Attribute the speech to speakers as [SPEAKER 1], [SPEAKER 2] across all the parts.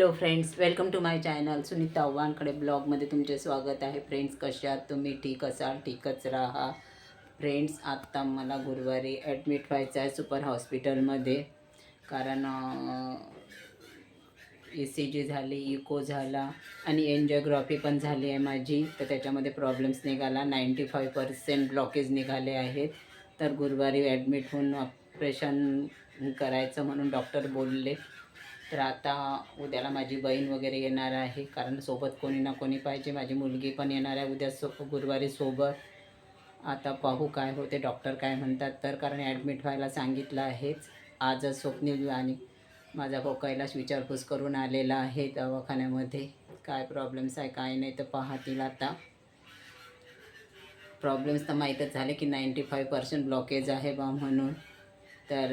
[SPEAKER 1] Hello friends welcome to my channel Sunita आव्हाणकडे ब्लॉगमध्ये तुमचे स्वागत आहे फ्रेंड्स कशा तुम्ही ठीक असाल ठीकच राहा फ्रेंड्स आत्ता मला गुरुवारी ॲडमिट व्हायचं आहे सुपर हॉस्पिटलमध्ये कारण ई सी जी झाली इको झाला आणि एन्जिओग्राफी पण झाली आहे माझी तर त्याच्यामध्ये प्रॉब्लेम्स निघाला नाईंटी फाईव्ह पर्सेंट ब्लॉकेज निघाले आहेत तर गुरुवारी ॲडमिट होऊन ऑपरेशन करायचं म्हणून डॉक्टर बोलले तर आता उद्याला माझी बहीण वगैरे येणार आहे. कारण सोबत कोणी ना कोणी पाहिजे. माझी मुलगी पण येणार आहे उद्या सो गुरुवारी सोबत. आता पाहू काय होते. डॉक्टर काय म्हणतात तर कारण ॲडमिट व्हायला सांगितलं आहेच. आजच स्वप्नील आणि माझा भाऊ कैलाश विचारपूस करून आलेला आहे दवाखान्यामध्ये. काय प्रॉब्लेम्स आहे काय नाही तर पाहतील आता. प्रॉब्लेम्स तर माहीतच झाले की नाईंटी फाईव्ह पर्सेंट ब्लॉकेज आहे बा म्हणून. तर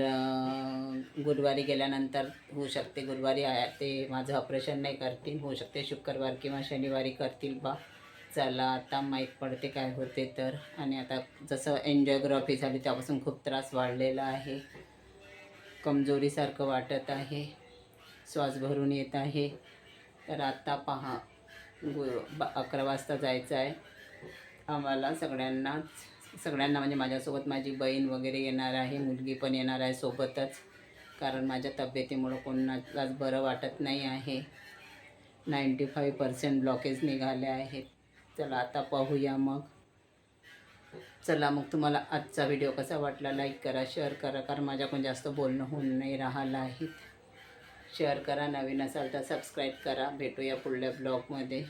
[SPEAKER 1] गुरुवारी गेल्यानंतर होऊ शकते गुरुवारी ते माझं ऑपरेशन नाही करतील. होऊ शकते शुक्रवार किंवा शनिवारी करतील बा. चला आता माहीत पडते काय होते तर. आणि आता जसं एन्जिओग्राफी झाली त्यापासून खूप त्रास वाढलेला आहे. कमजोरीसारखं वाटत आहे. श्वास भरून येत आहे. तर आता पहा गु अकरा वाजता जायचं आहे. आम्हाला सगळ्यांनाच सगळ्यांना म्हणजे माझ्यासोबत माझी बहीण वगैरे येणार आहे मुलगी पण येणार आहे सोबतच. कारण माझ्या तब्येतीमुळं कोणालाच बरं वाटत नाही आहे. नाईंटी फाईव्ह पर्सेंट ब्लॉकेज निघाले आहेत. चला आता पाहूया मग. चला मग तुम्हाला आजचा व्हिडिओ कसा वाटला? लाईक करा शेअर करा कारण माझ्याकडून जास्त बोलणं होऊन नाही राहिलं आहे. शेअर करा नवीन असाल तर सबस्क्राईब करा. भेटूया पुढल्या ब्लॉगमध्ये